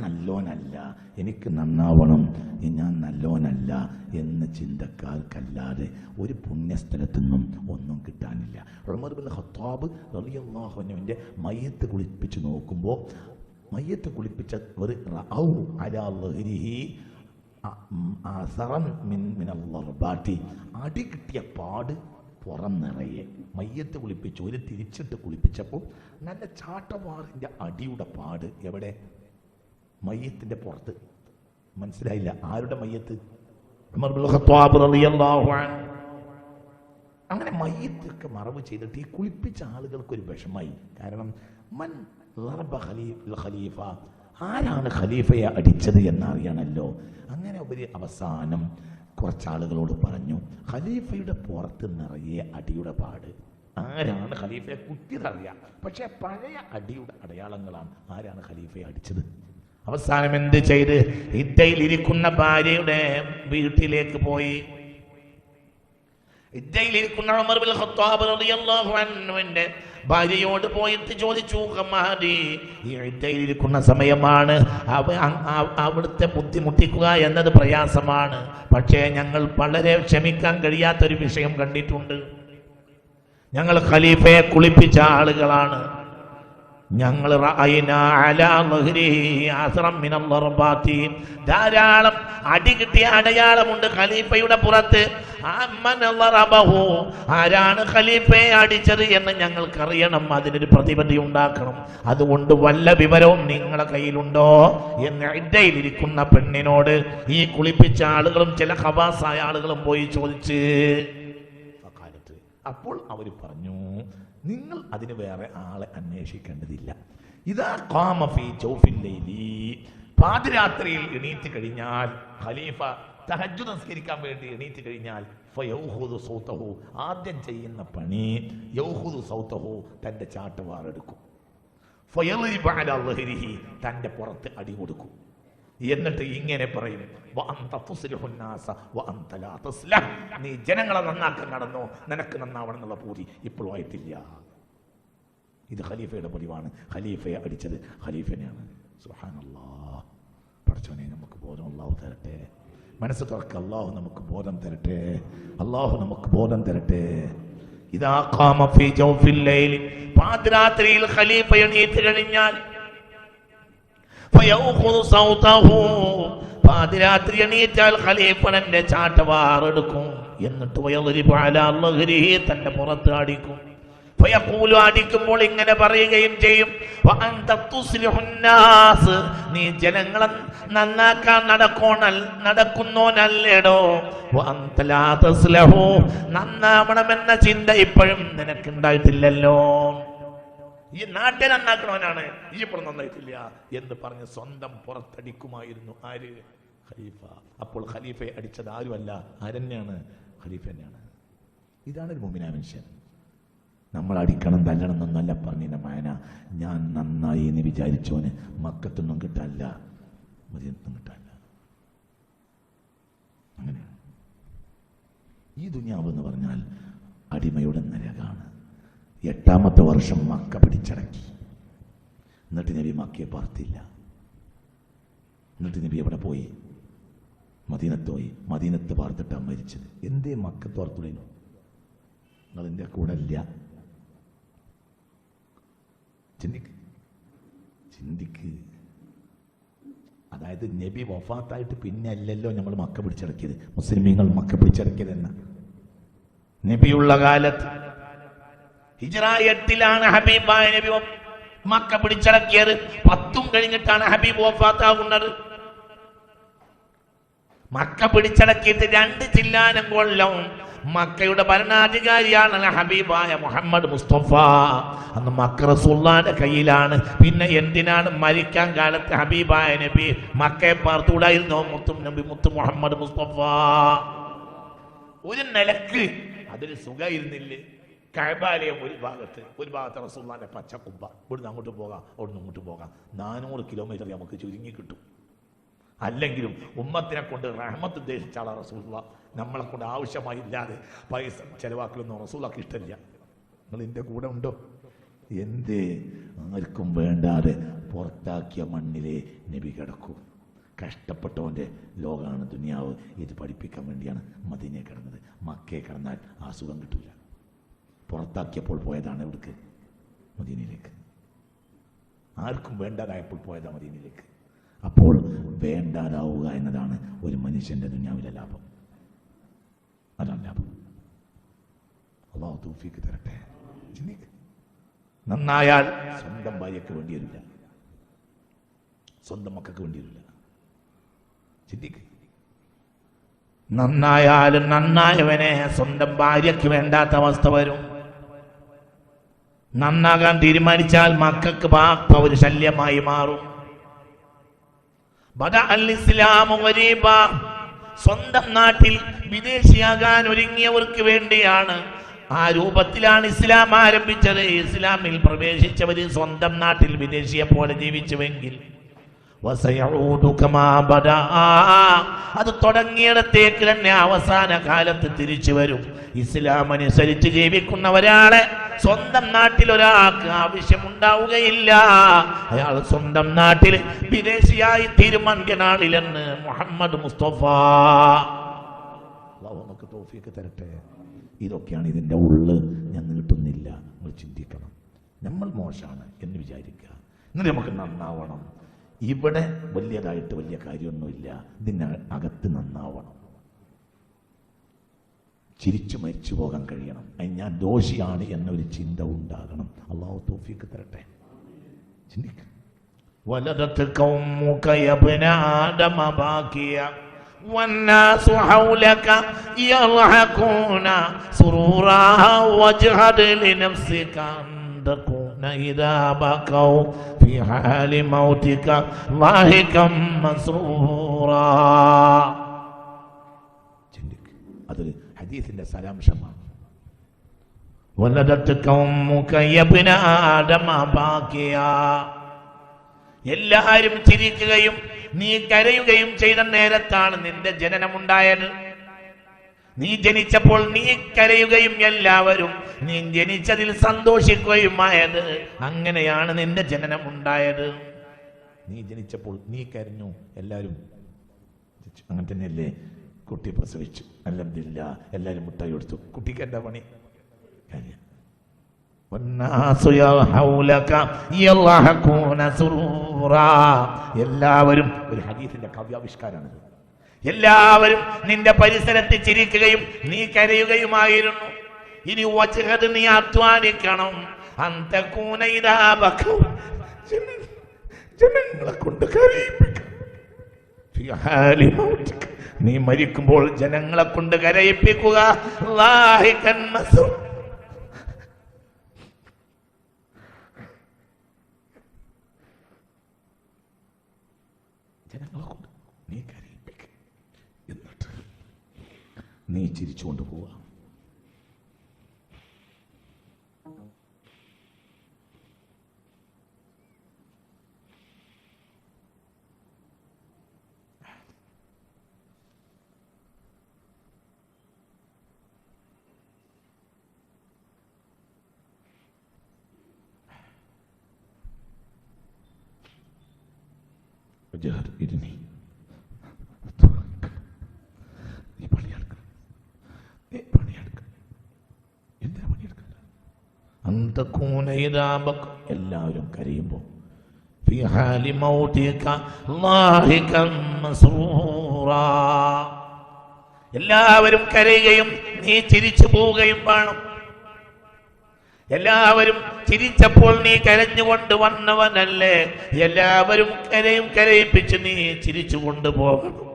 നല്ലോനല്ല. എനിക്ക് നന്നാവണം. ഞാൻ നല്ലോനല്ല എന്ന ചിന്തക്കാർക്കല്ലാതെ ഒരു പുണ്യസ്ഥലത്തു നിന്നും ഒന്നും കിട്ടാനില്ല. ഉമർ ബിൻ ഖത്താബ് റളിയല്ലാഹുവിന്റെ മയ്യത്ത് കുളിപ്പിച്ച് നോക്കുമ്പോൾ മയ്യത്ത് കുളിപ്പിച്ച ഒരു. അടി കിട്ടിയ പാട് പുറം നിറയെ മയ്യത്ത് കുളിപ്പിച്ച് ഒരു തിരിച്ചിട്ട് കുളിപ്പിച്ചപ്പോൾ നല്ല ചാട്ടവാറിന്റെ അടിയുടെ പാട് എവിടെ? മയ്യത്തിന്റെ പുറത്ത്. മനസ്സിലായില്ല ആരുടെ മയ്യത്ത്. അങ്ങനെ മയ്യത്തൊക്കെ മറവ് ചെയ്തിട്ട് ഈ കുളിപ്പിച്ച ആളുകൾക്ക് ഒരു വിഷമായി കാരണം മൻ ഖലീഫ ആരാണ് ഖലീഫയെ അടിച്ചത് എന്നറിയണമല്ലോ അങ്ങനെ ഒരു അവസാനം കുറച്ചാളുകളോട് പറഞ്ഞു ഖലീഫയുടെ പുറത്ത് നിറയെ അടിയുടെ പാട്. ആരാണ് ഖലീഫയെ കുത്തിയതറിയാം. പക്ഷെ പഴയ അടിയുടെ അടയാളങ്ങളാണ് ആരാണ് ഖലീഫയെ അടിച്ചത്. അവസാനം എന്ത് ചെയ്ത്? ഇദ്ദയിലിരിക്കുന്ന ഭാര്യയുടെ വീട്ടിലേക്ക് പോയി. ഇദ്ദയിലിരിക്കുന്ന ഖത്താബ് ഭാര്യയോട് പോയിട്ട് ചോദിച്ചു ഇരിക്കുന്ന ഈ ഇദ്ദേഹിലിരിക്കുന്ന സമയമാണ്. അവിടുത്തെ ബുദ്ധിമുട്ടിക്കുക എന്നത് പ്രയാസമാണ്. പക്ഷേ ഞങ്ങൾ വളരെ ക്ഷമിക്കാൻ കഴിയാത്തൊരു വിഷയം കണ്ടിട്ടുണ്ട്. ഞങ്ങൾ ഖലീഫയെ കുളിപ്പിച്ച ആളുകളാണ്. ഞങ്ങൾ ധാരാളം അടി കിട്ടിയ അടയാളമുണ്ട് ഖലീഫയുടെ പുറത്ത്. ആരാണ് ഖലീഫയെ അടിച്ചത് എന്ന് ഞങ്ങൾക്കറിയണം അതിനൊരു പ്രതിബന്ധി ഉണ്ടാക്കണം. അതുകൊണ്ട് വല്ല വിവരവും നിങ്ങളെ കയ്യിലുണ്ടോ എന്ന് ഇടയിലിരിക്കുന്ന പെണ്ണിനോട് ഈ കുളിപ്പിച്ച ആളുകളും ചില ഹവാസായ ആളുകളും പോയി ചോദിച്ച്. അപ്പോൾ അവർ പറഞ്ഞു നിങ്ങൾ അതിന് വേറെ ആളെ അന്വേഷിക്കേണ്ടതില്ല. ഇതാ കാമഫി ചൗഫില്ലൈലി പാതിരാത്രിയിൽ എണീറ്റ് കഴിഞ്ഞാൽ ഖലീഫ തഹജ്ജു നമസ്കരിക്കാൻ വേണ്ടി എണീറ്റ് കഴിഞ്ഞാൽ സൗതഹു ആദ്യം ചെയ്യുന്ന പണി യൗഹുദു സൗതഹു തന്റെ ചാട്ടവാറെടുക്കും തന്റെ പുറത്ത് അടി കൊടുക്കും. എന്നിട്ട് ഇങ്ങനെ പറയും "വ അന്ത തുസ്ലിഹു വ അന്ത ലാ നീ ജനങ്ങളെ നന്നാക്കാൻ നടന്നു? നിനക്ക് നന്നാവണം എന്നുള്ള പൂതി ഇപ്പോഴും ആയിട്ടില്ല. ഇത് ഖലീഫയുടെ പതിവാണ്. ഖലീഫയെ അടിച്ചത് ഖലീഫനെയാണ്. സുഹാനല്ലാ പഠിച്ചോനെ നമുക്ക് ബോധം അള്ളാഹു തരട്ടെ. മനസ്സ് തുറക്ക അള്ളാഹു നമുക്ക് ബോധം തരട്ടെ. അള്ളാഹു നമുക്ക് ബോധം തരട്ടെ. ഇതാ പാതിരാത്രിയിൽ ഖലീഫ എണീറ്റ് കഴിഞ്ഞാൽ. പാതിരാത്രി എണീറ്റാൽ ഖലീഫണന്റെ ചാട്ടവാറെടുക്കും. എന്നിട്ട് തന്റെ പുറത്ത് അടിക്കും ഫയഖൂലു അടിക്കുമ്പോൾ ഇങ്ങനെ പറയുകയും ചെയ്യും. നീ ജനങ്ങളെ നന്നാക്കാൻ നടക്കോണൽ നടക്കുന്നോനല്ലേടോ. നന്നാവണമെന്ന ചിന്ത ഇപ്പോഴും നിനക്കുണ്ടായിട്ടില്ലല്ലോ. ഈ നാട്ടെ നന്നാക്കണവനാണ്. ഈ ഇപ്പോൾ നന്നായിട്ടില്ല എന്ന് പറഞ്ഞ് സ്വന്തം പുറത്തടിക്കുമായിരുന്നു. ആര്? ഖലീഫ. അപ്പോൾ ഖലീഫയെ അടിച്ചത് ആരുമല്ല? ആരെന്നെയാണ്? ഖലീഫ തന്നെയാണ്. ഇതാണ് ഒരു മുമിന മനുഷ്യൻ. നമ്മൾ അടിക്കണം തല്ലണം എന്നൊന്നല്ല പറഞ്ഞ മായന. ഞാൻ നന്നായി എന്ന് വിചാരിച്ചോന് മക്കത്തൊന്നും കിട്ടാനില്ല. മതിയൊന്നും കിട്ടാനില്ല. അങ്ങനെയാണ്. ഈ ദുനിയാവ് എന്ന് പറഞ്ഞാൽ അടിമയുടെ നരകാണ്. എട്ടാമത്തെ വർഷം മക്ക പിടിച്ചടക്കി. എന്നിട്ട് നബി മക്കയെ പാർത്തില്ല. എന്നിട്ട് നബി എവിടെ പോയി? മദീനത്ത് പോയി. മദീനത്ത് പാർത്തിട്ടാണ് മരിച്ചത്. എന്തേ മക്ക ഓർത്തുടേനു നിങ്ങൾ എന്റെ കൂടെ ഇല്ല? ചിന്തിക്ക്. ചിന്തിക്ക്. അതായത് നബി വഫാത്തായിട്ട് പിന്നെ അല്ലല്ലോ നമ്മൾ മക്ക പിടിച്ചടക്കിയത്. മുസ്ലിമീങ്ങൾ മക്ക പിടിച്ചടക്കിയത് എന്ന നബിയുള്ള കാലത്ത് ഹിജ്റ എട്ടിലാണ് ഹബീബായ നബി മക്ക പിടിച്ചടക്കിയത്. പത്തും കഴിഞ്ഞിട്ടാണ് ഹബീബ് വഫാത്താകുന്നത്. മക്ക പിടിച്ചടക്കിയിട്ട് രണ്ട് ചില്ലാനം കൊല്ലം. മക്കയുടെ ഭരണാധികാരിയാണ് ഹബീബായ മുഹമ്മദ് മുസ്തഫ. അന്ന് മക്ക റസൂള്ളാന്റെ കയ്യിലാണ്. പിന്നെ എന്തിനാണ് മരിക്കാൻ കാലത്ത് ഹബീബായ നബി മക്കയെ പാർത്തുകൂടായിരുന്നു മുത്തും നബി മുത്തു മുഹമ്മദ് മുസ്തഫ. ഒരു നിലയ്ക്ക് അതിന് സുഖമായിരുന്നില്ലേ കഴബാലയം ഒരു ഭാഗത്ത് ഒരു ഭാഗത്ത് റസൂള്ളാന്റെ കുമ്പ ഇവിടുന്ന് അങ്ങോട്ട് പോകാം അവിടുന്ന് അങ്ങോട്ട് പോകാം. നാനൂറ് കിലോമീറ്റർ നമുക്ക് ചുരുങ്ങി കിട്ടും. അല്ലെങ്കിലും ഉമ്മത്തിനെ കൊണ്ട് റഹ്മത്ത് ഉദ്ദേശിച്ചാണ് റസൂള്ള നമ്മളെ കൊണ്ട് ആവശ്യമായി ഇല്ലാതെ പൈസ ചെലവാക്കലൊന്നും റസൂള്ളക്ക് ഇഷ്ടമില്ല. നിങ്ങൾ എന്റെ കൂടെ ഉണ്ടോ? എന്ത്? ആർക്കും വേണ്ടാതെ പുറത്താക്കിയ മണ്ണിലെ നബി കിടക്കും. കഷ്ടപ്പെട്ടവന്റെ ലോകമാണ് ദുനിയാവ്. ഇത് പഠിപ്പിക്കാൻ വേണ്ടിയാണ് മദീനെ കിടന്നത്. മക്കയെ കിടന്നാൽ അസുഖം സുഖം കിട്ടില്ല പുറത്താക്കിയപ്പോൾ പോയതാണ് ഇവിടേക്ക് മദീനയിലേക്ക്. ആർക്കും വേണ്ടാതായപ്പോൾ പോയതാണ് മദീനയിലേക്ക്. അപ്പോൾ വേണ്ടാതാവുക എന്നതാണ് ഒരു മനുഷ്യന്റെ ദുനിയാവിലെ ലാഭം. അതാണ് ലാഭം. അള്ളാഹു തൂഫിക്ക് തരട്ടെ. നന്നായാൽ സ്വന്തം ഭാര്യയ്ക്ക് വേണ്ടി വരില്ല. സ്വന്തം മക്കൾക്ക് വേണ്ടി വരില്ല. ചിന്തിക്ക്. നന്നായാലും നന്നായവനെ സ്വന്തം ഭാര്യയ്ക്ക് വേണ്ടാത്ത അവസ്ഥ വരും. നന്നാകാൻ തീരുമാനിച്ചാൽ മക്കൾക്ക് പാപ്പ ഒരു ശല്യമായി മാറും. സ്വന്തം നാട്ടിൽ വിദേശിയാകാൻ ഒരുങ്ങിയവർക്ക് വേണ്ടിയാണ് ആ രൂപത്തിലാണ് ഇസ്ലാം ആരംഭിച്ചത്. ഇസ്ലാമിൽ പ്രവേശിച്ചവര് സ്വന്തം നാട്ടിൽ വിദേശിയെ പോലെ ജീവിച്ചുവെങ്കിൽ. അത് തുടങ്ങിയിടത്തേക്ക് തന്നെ അവസാന കാലത്ത് തിരിച്ചു വരും. ഇസ്ലാം അനുസരിച്ച് ജീവിക്കുന്ന ഒരാളെ സ്വന്തം നാട്ടിൽ ഒരാൾക്ക് ആവശ്യമുണ്ടാവുകയില്ല. അയാൾ സ്വന്തം നാട്ടിൽ വിദേശിയായി തീരുമാനിക്ക നാളിലെന്ന് മുഹമ്മദ് മുസ്തഫ. നമുക്ക് തോഫിയൊക്കെ തരട്ടെ. ഇതൊക്കെയാണ് ഇതിന്റെ ഉള്ള്. ഞാൻ നീട്ടുന്നില്ല നമ്മൾ ചിന്തിക്കണം. നമ്മൾ മോശമാണ് എന്ന് വിചാരിക്കുക. എന്നിട്ട് നമുക്ക് നന്നാവണം. ഇവിടെ വലിയതായിട്ട് വലിയ കാര്യമൊന്നുമില്ല. ഇതിന് അകത്ത് നന്നാവണം. ചിരിച്ചു മരിച്ചു പോകാൻ കഴിയണം അതിന് ഞാൻ ദോഷിയാണ് എന്നൊരു ചിന്ത ഉണ്ടാകണം അള്ളാഹു തോഫിക്ക് തരട്ടെ ചിന്തിക്ക ولدتك أمك يا ابن آدم باكيا والناس حولك يضحكون سرورا واجهد لنفسك أن تكون إذا بكوا في حال موتك ضاحكا مسرورا ചിന്തിക്ക് അതൊരു ഹദീസിന്റെ സാരാംശമാണ്. എല്ലാരും ചിരിക്കുകയും നീ കരയുകയും ചെയ്ത നേരത്താണ് നിന്റെ ജനനമുണ്ടായത്. നീ ജനിച്ചപ്പോൾ നീ കരയുകയും എല്ലാവരും നീ ജനിച്ചതിൽ സന്തോഷിക്കുകയുമായത്. അങ്ങനെയാണ് നിന്റെ ജനനം ഉണ്ടായത് നീ ജനിച്ചപ്പോൾ നീ കരഞ്ഞു എല്ലാവരും അങ്ങനെ തന്നെയല്ലേ? കുട്ടി പ്രസവിച്ചു. അല്ലമില്ല എല്ലാവരും മുട്ടായി കൊടുത്തു. കുട്ടിക്ക് എന്താ പണി? എല്ലാവരും ഒരു ഹദീസിന്റെ കവ്യാവിഷ്കാരാണിത്. എല്ലാവരും നിന്റെ പരിസരത്ത് ചിരിക്കുകയും നീ കരയുകയുമായിരുന്നു. ഇനി വചകത് നീ അധ്വാനിക്കണം. ജനങ്ങളെ കൊണ്ട് കരയിപ്പിക്കണം. നീ മരിക്കുമ്പോൾ ജനങ്ങളെ കൊണ്ട് കരയിപ്പിക്കുക. ജനങ്ങളെ കൊണ്ട് നീ നീ ചിരിച്ചുകൊണ്ട് പോവുക ജഹർ ഇരുന്നി നീ പണിയെടുക്കണം നീ പണിയെടുക്കണം എന്തിനാ പണിയെടുക്കണം അന്തക്കൂനയിതാബക് എല്ലാവരും കരയുമ്പോൾ في حال موتك ضاحكا مسرورا എല്ലാവരും കരയുകയും നീ ചിരിച്ചു പോവുകയും വേണം എല്ലാവരും ചിരിച്ചപ്പോൾ നീ കരഞ്ഞുകൊണ്ട് വന്നവനല്ലേ? എല്ലാവരും കരയും കരയിപ്പിച്ച് നീ ചിരിച്ചു കൊണ്ടുപോകണം.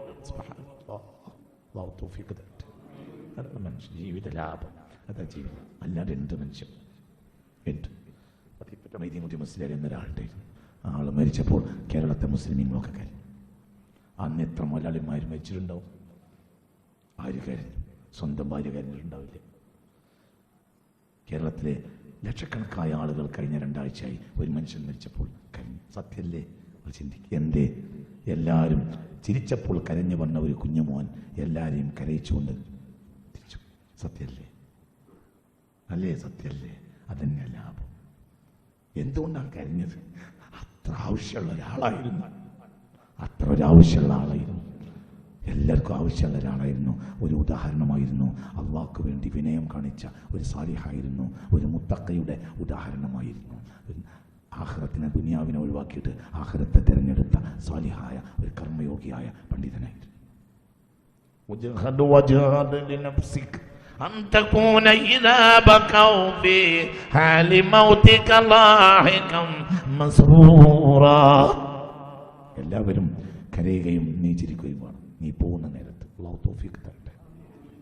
മനുഷ്യ ജീവിത ലാഭം. അതാ ജീവിതം. അല്ലാതെ എന്ത് മനുഷ്യൻ? എന്ത്? മുസ്ലിം എന്നൊരാളുടെ ആൾ മരിച്ചപ്പോൾ കേരളത്തെ മുസ്ലിമീങ്ങളൊക്കെ കരഞ്ഞു. അന്ന് എത്ര മലയാളിമാർ മരിച്ചിട്ടുണ്ടാവും? ആര് കരഞ്ഞു? സ്വന്തം ഭാര്യ കരഞ്ഞിട്ടുണ്ടാവില്ല. കേരളത്തിലെ ലക്ഷക്കണക്കായ ആളുകൾ കഴിഞ്ഞ രണ്ടാഴ്ചയായി ഒരു മനുഷ്യൻ മരിച്ചപ്പോൾ കരഞ്ഞു സത്യല്ലേ? ഒരു ചിന്തിക്കുക എന്തേ? എല്ലാവരും ചിരിച്ചപ്പോൾ കരഞ്ഞു വന്ന ഒരു കുഞ്ഞുമോൻ എല്ലാവരെയും കരയിച്ചുകൊണ്ട് തിരിച്ചു. സത്യല്ലേ? അല്ലേ സത്യല്ലേ? അതന്നെ ലാഭം. എന്തുകൊണ്ടാണ് കരഞ്ഞത്? അത്ര ആവശ്യമുള്ള ഒരാളായിരുന്നു. അത്ര ഒരു ആവശ്യമുള്ള ആളായിരുന്നു. എല്ലാവർക്കും ആവശ്യമുള്ള ഒരാളായിരുന്നു ഒരു ഉദാഹരണമായിരുന്നു അള്ളാഹ്ക്ക് വേണ്ടി വിനയം കാണിച്ച ഒരു സാലിഹായിരുന്നു ഒരു മുത്തക്കയുടെ ഉദാഹരണമായിരുന്നു ഒരു ആഹ്റത്തിനെ ദുനിയാവിനെ ഒഴിവാക്കിയിട്ട് ആഹ്റത്തെ തിരഞ്ഞെടുത്ത സാലിഹായ ഒരു കർമ്മയോഗിയായ പണ്ഡിതനായിരുന്നു وجهد وجهد لنفسك أن تكون إذا بكوا في حال موتك لاحقا مسرورا എല്ലാവരും കരയുകയും നീ ചിരിക്കുകയും വേണം നീ പോകുന്ന നേരത്ത് അള്ളാഹു തൗഫീഖ് തരട്ടെ.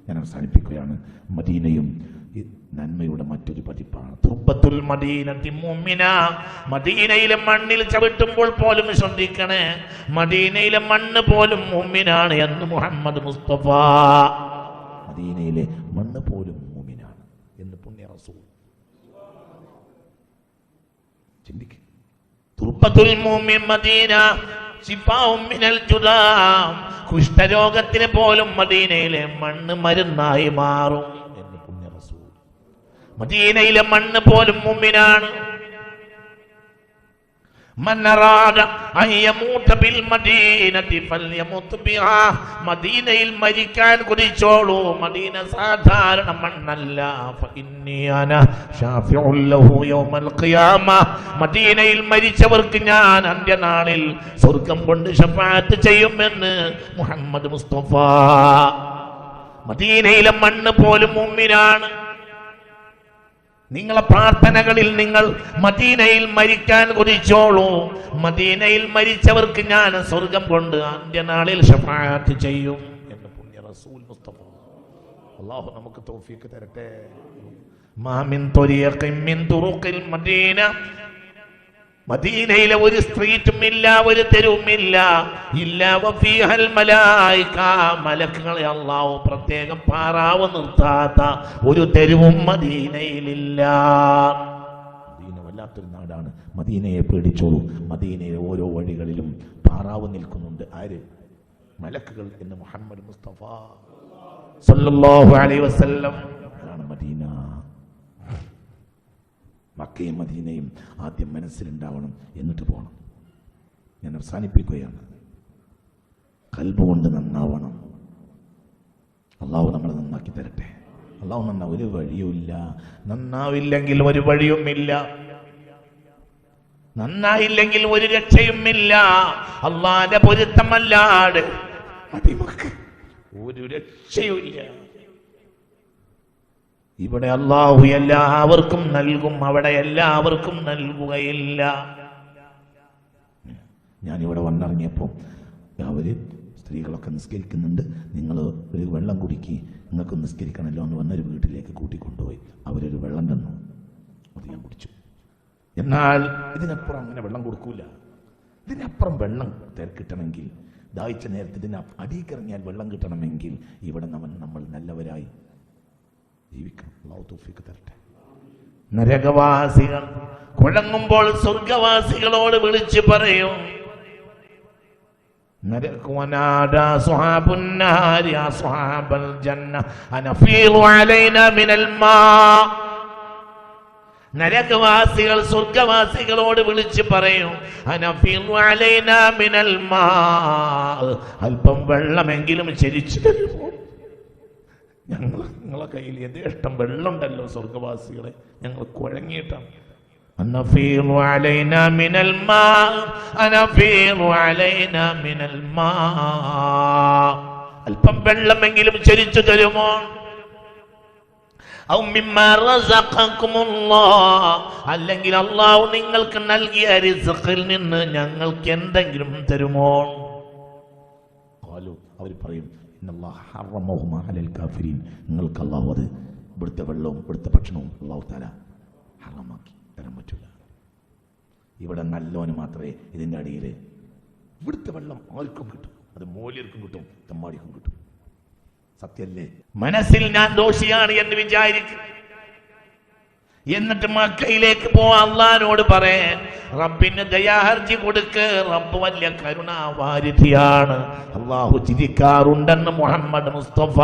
ഞാൻ അവസാനിപ്പിക്കുകയാണ്. മദീനയും നന്മയുടെ മറ്റൊരു പതിപ്പാണ്. മദീനയിലെ മണ്ണിൽ ചവിട്ടുമ്പോൾ പോലും ശ്രദ്ധിക്കണേ. മദീനയിലെ മണ്ണ് പോലും മുമ്മിനാണ് എന്ന് മുഹമ്മദ് മുസ്തഫ. മദീനയിലെ മണ്ണ് പോലും മുമ്മിനാണ് എന്ന് പുണ്യ റസൂൽ. ചിന്തിക്കും. മദീന. കുഷ്ഠരോഗത്തിന് പോലും മദീനയിലെ മണ്ണ് മരുന്നായി മാറും. എന്ന് പുണ്യ റസൂൽ മദീനയിലെ മണ്ണ് പോലും മുമ്മിനാണ് മദീനയിൽ മരിക്കാൻ കുറിച്ചോളൂ മദീന സാധാരണ മണ്ണല്ല. മദീനയിൽ മരിച്ചവർക്ക് ഞാൻ അന്ത്യനാളിൽ സ്വർഗം കൊണ്ട് ഷഫാത്ത് ചെയ്യുമെന്ന് മുഹമ്മദ് മുസ്തഫ. മദീനയിലെ മണ്ണ് പോലും മുമ്മിനാണ് നിങ്ങളെ പ്രാർത്ഥനകളിൽ നിങ്ങൾ മദീനയിൽ മരിക്കാൻ കുതിച്ചോളൂ. മദീനയിൽ മരിച്ചവർക്ക് ഞാൻ സ്വർഗം കൊണ്ട് അന്ത്യനാളിൽ ഷഫാത്ത് ചെയ്യും എന്ന് പുണ്യ റസൂൽ മുസ്തഫ. അള്ളാഹു നമുക്ക് തോഫിക്ക് തരട്ടെ. മാമിൻ മിൻ തുറുഖിൽ മദീന. മദീനയിലെ ഒരു സ്ട്രീറ്റും ഇല്ല ഒരു തെരുവും ഇല്ല ഇല്ല വഫീഹൽ മലായിക. മലക്കുകളെ അള്ളാഹു പ്രത്യേകം പാറാവ് നിർത്താത്ത ഒരു തെരുവും മദീനയിലില്ല. മദീന വല്ലാത്തൊരു നാടാണ്. മദീനയെ പേടിച്ചോളൂ. മദീനയിലെ ഓരോ വഴികളിലും പാറാവ് നിൽക്കുന്നുണ്ട്. ആര്? മലക്കുകൾ എന്ന് മുഹമ്മദ് മുസ്തഫ. സല്ലല്ലാഹു അലൈഹി വസല്ലം. അതാണ് മദീന. മക്കയും മദീനയും ആദ്യം മനസ്സിലുണ്ടാവണം എന്നിട്ട് പോകണം ഞാൻ അവസാനിപ്പിക്കുകയാണ്. കൽബുകൊണ്ട് നന്നാവണം. അള്ളാഹു നമ്മളെ നന്നാക്കി തരട്ടെ. അള്ളാഹു നന്നാ ഒരു വഴിയുമില്ല. നന്നാവില്ലെങ്കിൽ ഒരു വഴിയുമില്ല. നന്നായില്ലെങ്കിൽ ഒരു രക്ഷയുമില്ല. അള്ളാന്റെ പൊരുത്തമല്ലാട് ഒരു രക്ഷയുമില്ല. ഇവിടെ അള്ളാഹു എല്ലാവർക്കും നൽകും അവിടെ എല്ലാവർക്കും നൽകുകയില്ല. ഞാനിവിടെ വന്നിറങ്ങിയപ്പോൾ അവർ സ്ത്രീകളൊക്കെ നിസ്കരിക്കുന്നുണ്ട് നിങ്ങൾ ഒരു വെള്ളം കുടിക്കി നിങ്ങൾക്ക് നിസ്കരിക്കണമല്ലോ എന്ന് വന്നൊരു വീട്ടിലേക്ക് കൂട്ടിക്കൊണ്ടുപോയി. അവരൊരു വെള്ളം തന്നു. അത് ഞാൻ കുടിച്ചു. എന്നാൽ ഇതിനപ്പുറം അങ്ങനെ വെള്ളം കൊടുക്കൂല. ഇതിനപ്പുറം വെള്ളം കിട്ടണമെങ്കിൽ ദാഹിച്ച നേരത്തെ ഇതിന് അടിയിക്കിറങ്ങിയാൽ വെള്ളം കിട്ടണമെങ്കിൽ ഇവിടെ നമ്മൾ നമ്മൾ നല്ലവരായി ജീവിക്കണം അള്ളാഹു തൗഫീഖ് തരട്ടെ നരകവാസികൾ കുഴങ്ങുമ്പോൾ സ്വർഗവാസികളോട് വിളിച്ചു പറയും نرك ونادى أصحاب النار يا أصحاب الجنة أنفيضوا علينا من الماء നരകവാസികൾ സ്വർഗവാസികളോട് വിളിച്ച് പറയും അനഫീദു അലൈനാ മിനൽ മാ അല്പം വെള്ളമെങ്കിലും ചരിച്ചു തരുമോ ഞങ്ങൾ നിങ്ങളെ കയ്യിൽ യഥേഷ്ടം വെള്ളമുണ്ടല്ലോ സ്വർഗവാസികളെ ഞങ്ങൾ കുഴങ്ങിയിട്ടാണ്. മിനൽ മാ മിനൽ മാ. അല്പം വെള്ളമെങ്കിലും ചരിച്ചു തരുമോ? അല്ലെങ്കിൽ അള്ളാഹു നിങ്ങൾക്ക് നൽകിയ റിസഖിൽ നിന്ന് ഞങ്ങൾക്ക് എന്തെങ്കിലും തരുമോ? അവർ പറയും നിങ്ങൾക്ക് അള്ളാഹു അത് ഇവിടുത്തെ വെള്ളവും ഇവിടുത്തെ ഭക്ഷണവും അള്ളാഹു താല ഹറമാക്കി തരാൻ പറ്റില്ല ഇവിടെ നല്ലവന് മാത്രമേ ഇതിന്റെ അടിയിൽ ഇവിടുത്തെ വെള്ളം ആർക്കും കിട്ടും. അത് മോലിയർക്കും കിട്ടും തെമ്മാടിക്കും കിട്ടും. സത്യല്ലേ? മനസ്സിൽ ഞാൻ ദോഷിയാണ് എന്ന് വിചാരിക്കും. എന്നിട്ട് മക്കയിലേക്ക് പോവാ അള്ളഹാനോട് പറയേ റബ്ബിന് ദയാഹർജി കൊടുക്ക് റബ്ബ് വലിയ കരുണാവാരിധിയാണ്. അള്ളാഹു ചിരിക്കാറുണ്ടെന്ന് മുഹമ്മദ് മുസ്തഫ.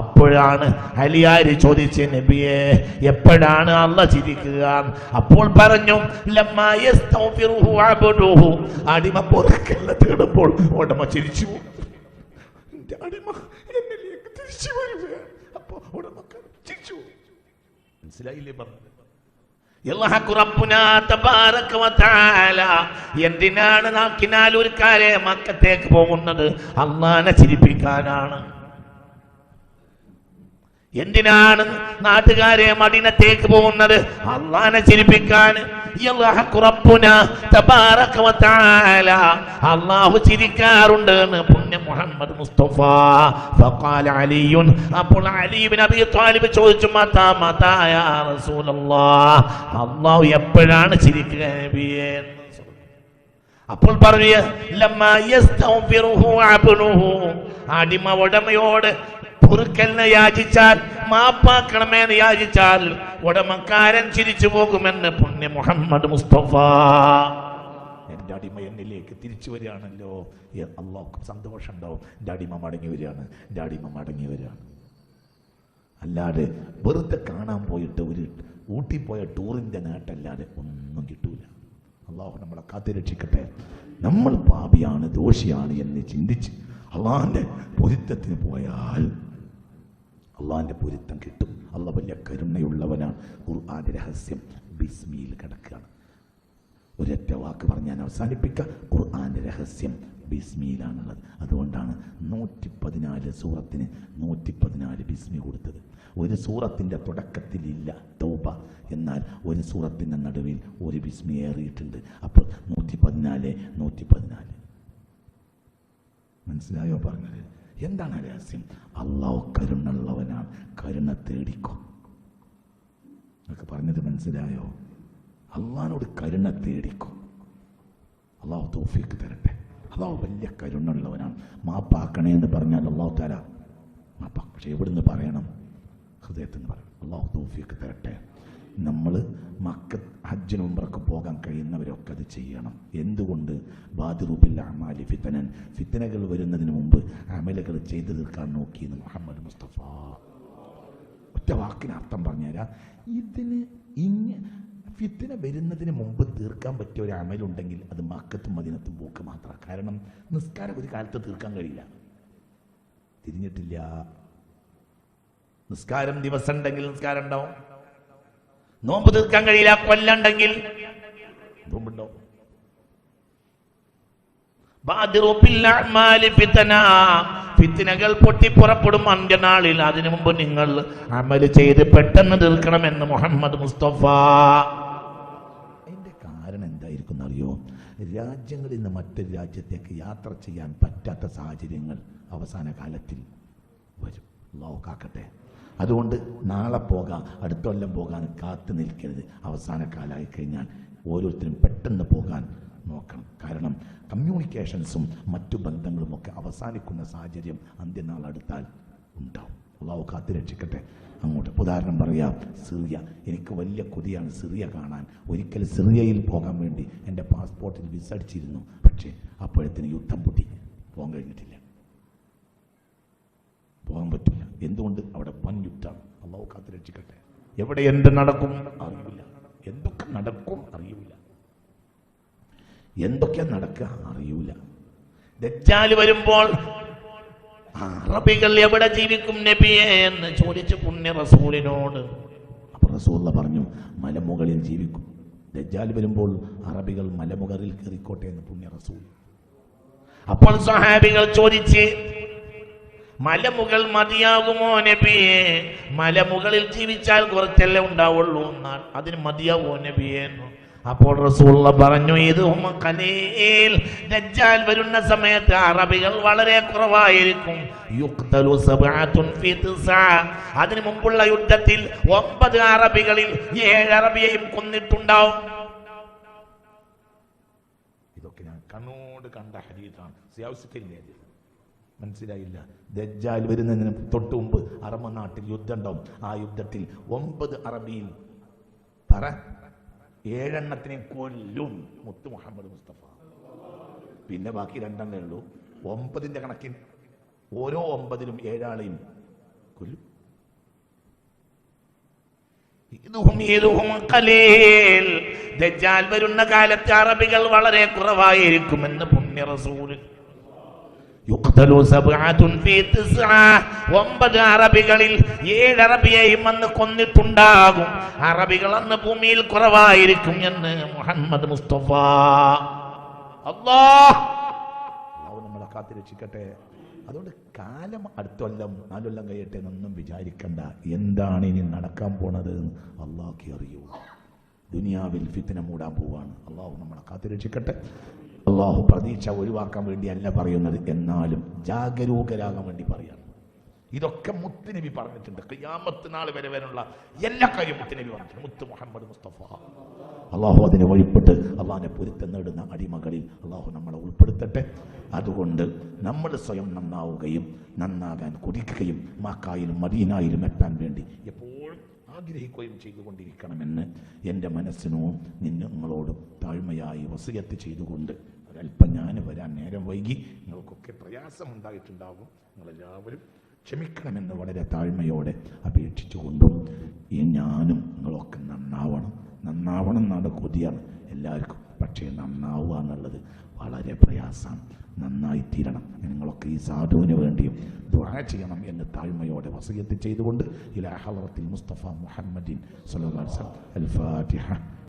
അപ്പോഴാണ് അലിയാരി ചോദിച്ച നബിയെ എപ്പോഴാണ് അള്ള ചിരിക്കുക? അപ്പോൾ പറഞ്ഞു അടിമ പൊറുക്കല്ല തേടുമ്പോൾ ഉടമ ചിരിച്ചു. അടിമ എന്നിലേക്ക് തിരിച്ചു വരുക അപ്പൊ ഉടമ ചിരിച്ചു. മനസ്സിലായില്ലേ പറഞ്ഞത്? എന്തിനാണ് നാക്കിനാൽ ഒരു കാരെ മക്കത്തേക്ക് പോകുന്നത്? അള്ളാനെ ചിരിപ്പിക്കാനാണ്. എന്തിനാണ് നാട്ടുകാരെ മടിനത്തേക്ക് പോകുന്നത്? അള്ളാനെ ചിരിപ്പിക്കാൻ. അള്ളാഹു ചിരിക്കാറുണ്ട് മുഹമ്മദ് മുസ്തഫ. അപ്പോൾ അലി ചോദിച്ചു മാതാ അള്ളാഹു എപ്പോഴാണ് ചിരിക്കുക നബിയേ അപ്പോൾ പറഞ്ഞു അടിമ ഉടമയോട് പൊറുക്കലിനെ യാചിച്ചാൽ മാപ്പാക്കണമെന്ന് യാചിച്ചാൽ ഉടമക്കാരൻ ചിരിച്ചു പോകുമെന്ന് പുണ്യ മുഹമ്മദ് മുസ്തഫ. എന്റെ അടിമ എന്നിലേക്ക് തിരിച്ചു വരികയാണല്ലോ. അള്ളാഹ് സന്തോഷം ഉണ്ടാവും എന്റെ അടിമ മടങ്ങി വരികയാണ്. എന്റെ അടിമ മടങ്ങി വരികയാണ്. അല്ലാതെ വെറുതെ കാണാൻ പോയിട്ട് ഒരു ഊട്ടി പോയ ടൂറിന്റെ നേട്ടല്ലാതെ ഒന്നും കിട്ടൂല. അള്ളാഹു നമ്മളെ കാത്തിരക്ഷിക്കട്ടെ നമ്മൾ പാപിയാണ് ദോഷിയാണ് എന്ന് ചിന്തിച്ച് അള്ളാഹിന്റെ പൊരുത്തത്തിന് പോയാൽ അള്ളാഹിന്റെ പൊരുത്തം കിട്ടും. അള്ളാഹ് വലിയ കരുണയുള്ളവനാണ്. ഖുർആാന്റെ രഹസ്യം ബിസ്മിയിൽ കിടക്കുകയാണ്. ഒരൊറ്റ വാക്ക് പറഞ്ഞ് ഞാൻ അവസാനിപ്പിക്കുക ഖുർആാന്റെ രഹസ്യം ബിസ്മിയിലാണുള്ളത് അതുകൊണ്ടാണ് നൂറ്റി പതിനാല് സൂറത്തിന് നൂറ്റി പതിനാല് ബിസ്മി കൊടുത്തത്. ഒരു സൂറത്തിന്റെ തുടക്കത്തിലില്ല തൗബ. എന്നാൽ ഒരു സൂറത്തിന്റെ നടുവിൽ ഒരു ബിസ്മി ഏറിയിട്ടുണ്ട്. അപ്പോൾ നൂറ്റി പതിനാല് നൂറ്റി പതിനാല് മനസ്സിലായോ പറഞ്ഞത്? എന്താണ് രഹസ്യം? അള്ളാഹു കരുണുള്ളവനാണ്. കരുണ തേടിക്കോ. എന്നൊക്കെ പറഞ്ഞത് മനസ്സിലായോ? അള്ളഹാനോട് കരുണ തേടിക്കോ. അള്ളാഹു തോഫിക്ക് തരട്ടെ. അള്ളാഹു വലിയ കരുണുള്ളവനാണ്. മാപ്പാക്കണേ എന്ന് പറഞ്ഞാൽ അള്ളാഹു തരാം മാപ്പാ പക്ഷെ എവിടുന്ന് പറയണം? ഹൃദയത്തിൽ നിന്ന് പറയണം. അള്ളാഹു തോഫിക്ക് തരട്ടെ. നമ്മൾ മക്ക ഹജ്ജിന് മുമ്പറൊക്കെ പോകാൻ കഴിയുന്നവരൊക്കെ അത് ചെയ്യണം. എന്തുകൊണ്ട്? ബാദിറൂബില്ല അമാലി ഫിത്തനൻ. ഫിത്തനകൾ വരുന്നതിന് മുമ്പ് അമലുകൾ ചെയ്തു തീർക്കാൻ നോക്കിയെന്ന് മുഹമ്മദ് മുസ്തഫ. ഒറ്റ വാക്കിന് അർത്ഥം പറഞ്ഞുതരാം. ഇതിന് ഇങ്ങ ഫിത്തിന വരുന്നതിന് മുമ്പ് തീർക്കാൻ പറ്റിയ ഒരു അമലുണ്ടെങ്കിൽ അത് മക്കത്തും മദിനത്തും പോക്ക് മാത്രമാണ് കാരണം നിസ്കാരം ഒരു കാലത്ത് തീർക്കാൻ കഴിയില്ല. തിരിഞ്ഞിട്ടില്ല. നിസ്കാരം ദിവസം ഉണ്ടെങ്കിൽ നിസ്കാരം ഉണ്ടാവും. നോമ്പ് തീർക്കാൻ കഴിയില്ല കൊല്ലണ്ടെങ്കിൽ നോമ്പുണ്ടോ. ഫിത്നകൾ പൊട്ടിപ്പുറപ്പെടും അന്ത്യനാളിൽ. അതിനു മുമ്പ് നിങ്ങൾ അമൽ ചെയ്ത് പെട്ടെന്ന് തീർക്കണമെന്ന് മുഹമ്മദ് മുസ്തഫ. അതിന്റെ കാരണം എന്തായിരിക്കും അറിയോ? രാജ്യങ്ങളിൽ നിന്ന് മറ്റൊരു രാജ്യത്തേക്ക് യാത്ര ചെയ്യാൻ പറ്റാത്ത സാഹചര്യങ്ങൾ അവസാന കാലത്തിൽ വരും. അള്ളാഹു കാക്കട്ടെ. അതുകൊണ്ട് നാളെ പോകാം അടുത്ത കൊല്ലം പോകാൻ കാത്തു നിൽക്കരുത്. അവസാന കാലമായി കഴിഞ്ഞാൽ ഓരോരുത്തരും പെട്ടെന്ന് പോകാൻ നോക്കണം. കാരണം കമ്മ്യൂണിക്കേഷൻസും മറ്റു ബന്ധങ്ങളും ഒക്കെ അവസാനിക്കുന്ന സാഹചര്യം അന്ത്യനാൾ അടുത്താൽ ഉണ്ടാവും. അള്ളാഹു കാത്തു രക്ഷിക്കട്ടെ. അങ്ങോട്ട് ഉദാഹരണം പറയാം സിറിയ. എനിക്ക് വലിയ കൊതിയാണ് സിറിയ കാണാൻ. ഒരിക്കൽ സിറിയയിൽ പോകാൻ വേണ്ടി എന്റെ പാസ്പോർട്ടിൽ വിസ അടിച്ചിരുന്നു. പക്ഷേ അപ്പോഴത്തിന് യുദ്ധം പൊട്ടി. പോകാൻ കഴിഞ്ഞിട്ടില്ല. പോകാൻ പറ്റില്ല. എന്തുകൊണ്ട്? അവിടെ വൻ യുദ്ധമാണ്. അള്ളാഹു കാത്തു രക്ഷിക്കട്ടെ. എവിടെ എന്ത് നടക്കും? അറിയില്ല. എന്തൊക്കെ നടക്കും? അറിയില്ല. എന്തൊക്കെ നടക്കുക? അറിയൂല ദജ്ജാൽ വരുമ്പോൾ അറബികൾ എവിടെ ജീവിക്കും നബിയെ എന്ന് ചോദിച്ചു പുണ്യ റസൂലിനോട്. അപ്പൊ റസൂൽ പറഞ്ഞു മലമുകളിൽ ജീവിക്കും. ദജ്ജാൽ വരുമ്പോൾ അറബികൾ മലമുകളിൽ കയറിക്കോട്ടെ എന്ന് പുണ്യ റസൂൽ. അപ്പോൾ സഹാബികൾ ചോദിച്ച് മലമുകൾ മതിയാകുമോ നബിയെ? മലമുകളിൽ ജീവിച്ചാൽ കുറച്ചല്ലേ ഉണ്ടാവുള്ളൂ എന്നാൽ അതിന് മതിയാകുമോ നബിയെ അപ്പോൾ റസൂള്ള പറഞ്ഞു ഇത് ദജ്ജാൽ വരുന്ന സമയത്ത് അറബികൾ വളരെ കുറവായിരിക്കും. അതിനു മുമ്പുള്ള യുദ്ധത്തിൽ ഒമ്പത് അറബികളിൽ ഏഴ് അറബിയെയും കൊന്നിട്ടുണ്ടാവും. ഇതൊക്കെ ഞാൻ കണ്ണോട് കണ്ട ഹരീതാണ് മനസ്സിലായില്ല. ദജ്ജാൽ വരുന്നതിന് തൊട്ട് മുമ്പ് അറബ നാട്ടിൽ യുദ്ധം ഉണ്ടാവും. ആ യുദ്ധത്തിൽ ഒമ്പത് അറബിയിൽ പറ. ഏഴെണ്ണത്തിനെ കൊല്ലും മുത്തു മുഹമ്മദ് മുസ്തഫ. പിന്നെ ബാക്കി രണ്ടെണ്ണേ ഉള്ളൂ. ഒമ്പതിന്റെ കണക്കിൽ ഓരോ ഒമ്പതിലും ഏഴാളെയും കൊല്ലും. ദജ്ജാൽ വരുന്ന കാലത്ത് അറബികൾ വളരെ കുറവായിരിക്കുമെന്ന് പുണ്യ റസൂൽ ഒമ്പത് അറബികളിൽ ഏഴ് അറബിയെയും അന്ന് കൊന്നിട്ടുണ്ടാകും. അറബികൾ അന്ന് ഭൂമിയിൽ കുറവായിരിക്കും എന്ന് മുഹമ്മദ് മുസ്തഫ. അള്ളാഹു നമ്മളെ കാത്തിരക്ഷിക്കട്ടെ അതുകൊണ്ട് കാലം അടുത്തൊല്ലം നാലൊല്ലം കഴിയട്ടെ എന്നൊന്നും വിചാരിക്കണ്ട. എന്താണ് ഇനി നടക്കാൻ പോണത്? അള്ളാഹ്ക്ക് അറിയൂ ദുനിയാവിൽ ഫിത്തിനെ മൂടാൻ പോവാണ്. അള്ളാഹു നമ്മളെ കാത്തിരക്ഷിക്കട്ടെ അള്ളാഹു പ്രതീക്ഷ ഒഴിവാക്കാൻ വേണ്ടിയല്ല പറയുന്നത്. എന്നാലും ജാഗരൂകരാകാൻ വേണ്ടി പറയാണ്. ഇതൊക്കെ മുത്തുനബി പറഞ്ഞിട്ടുണ്ട്. ഖിയാമത്ത് നാൾ വരെ വരെയുള്ള എല്ലാ കാര്യം മുത്തുനബി പറഞ്ഞിട്ടുണ്ട്. മുത്ത് മുഹമ്മദ് മുസ്തഫ. അള്ളാഹു അതിനെ വഴിപ്പെട്ട് അള്ളാഹിനെ പൊരുത്തം നേടുന്ന അടിമകളിൽ അള്ളാഹു നമ്മളെ ഉൾപ്പെടുത്തട്ടെ. അതുകൊണ്ട് നമ്മൾ സ്വയം നന്നാവുകയും നന്നാകാൻ കുതിക്കുകയും മക്കായിലും മദീനായിലും എത്താൻ വേണ്ടി എപ്പോഴും ആഗ്രഹിക്കുകയും ചെയ്തുകൊണ്ടിരിക്കണമെന്ന് എന്റെ മനസ്സിനോ നിന്നങ്ങളോടും താഴ്മയായി വസിയത്ത് ചെയ്തുകൊണ്ട് ഒരല്പം ഞാൻ വരാൻ നേരം വൈകി. നിങ്ങൾക്കൊക്കെ പ്രയാസമുണ്ടായിട്ടുണ്ടാകും. നിങ്ങളെല്ലാവരും ക്ഷമിക്കണമെന്ന് വളരെ താഴ്മയോടെ അപേക്ഷിച്ചുകൊണ്ടും. ഈ ഞാനും നിങ്ങളൊക്കെ നന്നാവണം. നന്നാവണം എന്നാണ് കൊതിയാണ്. എല്ലാവർക്കും പക്ഷേ നന്നാവുക എന്നുള്ളത് വളരെ പ്രയാസമാണ്. നന്നായി തീരണം. നിങ്ങളൊക്കെ ഈ സാധുവിന് വേണ്ടിയും ദുആ ചെയ്യണം എന്ന് താഴ്മയോടെ വസയത്ത് ചെയ്തുകൊണ്ട് ഇലാഹലത്തിൽ മുസ്തഫ മുഹമ്മദിൻ അലൈഹി അൽ ഫാത്തിഹ